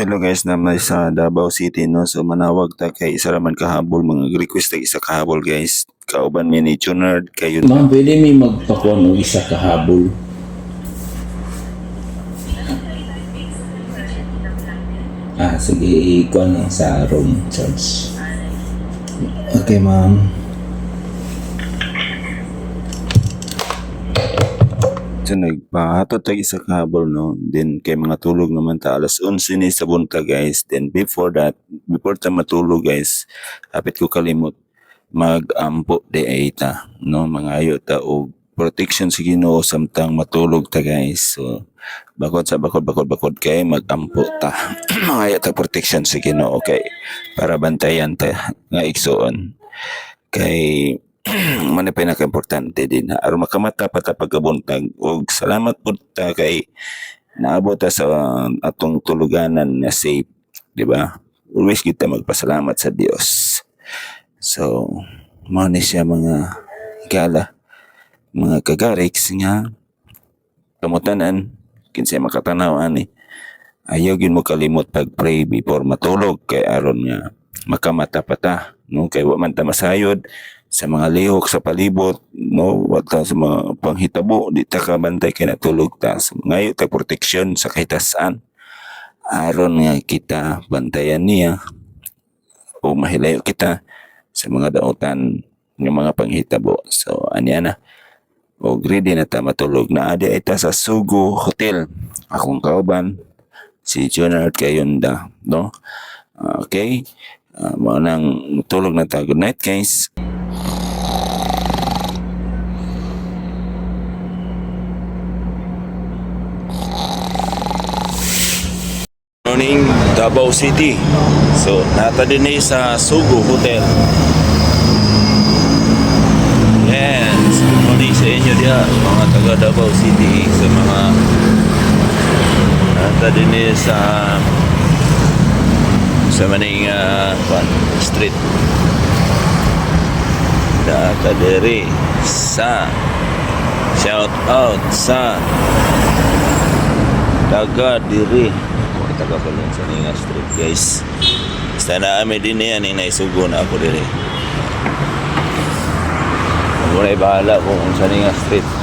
Hello guys, naman sa Davao City no. So manawag ta kay isa raman kahabol mga request tag isa kahabol guys. Kauban mi ni Junard kayo Ma'am, pwede may magpakuha ng isa kahabol. Ah, sige, ikuha na sa room charge. Okay, ma'am. So nagpahatot tag isa kahabol no. Then kay mga tulog naman ta alas 11 ni sa bunta guys. Then before that, before ta matulog guys, hapit ko kalimot mag-ampo de ta no mga ayo ta og protection sa Ginoo samtang matulog ta guys. So bakod sa bakod bakod bakod kay mag-ampo ta. mga ayo ta protection sa Ginoo kay para bantayan ta nga igsoon. Kay man pa importante din ha. aron makamata pa ta pagkabuntag og salamat pud ta kay naabot ta sa atong tuluganan na safe, di ba? Always kita magpasalamat sa Dios. So, mo ni siya mga gala, mga kagariks nga kamutanan kinsay makatanaw ani. Ayaw gyud mo kalimot pag pray before matulog kay aron nga makamata pa ta no kay wa man ta masayod sa mga lihok sa palibot no? Wata sa mga panghitabo. Di ta ka bantay kay natulog ta. Ngayo ta proteksyon sa kahit saan aron nga kita bantayan niya. O mahilayo kita sa mga dautan ng mga panghitabo. So anya na. O ready na ta matulog. Na adi ay ta sa Sugo Hotel. Akong kauban si Jonard Kayonda no? Okay. Uh, nang tulog na ta. Good night guys morning Davao City. So nata din eh sa Sugo Hotel. Yes good morning sa inyo dia mga taga Davao City sa mga nata din sa sa maning uh, street. Nata diri sa shout out sa taga diri taga pala sa Ninga Street. Guys basta na kami din yan yung naisugo na ako diri. Ako na bahala kung sa Ninga Street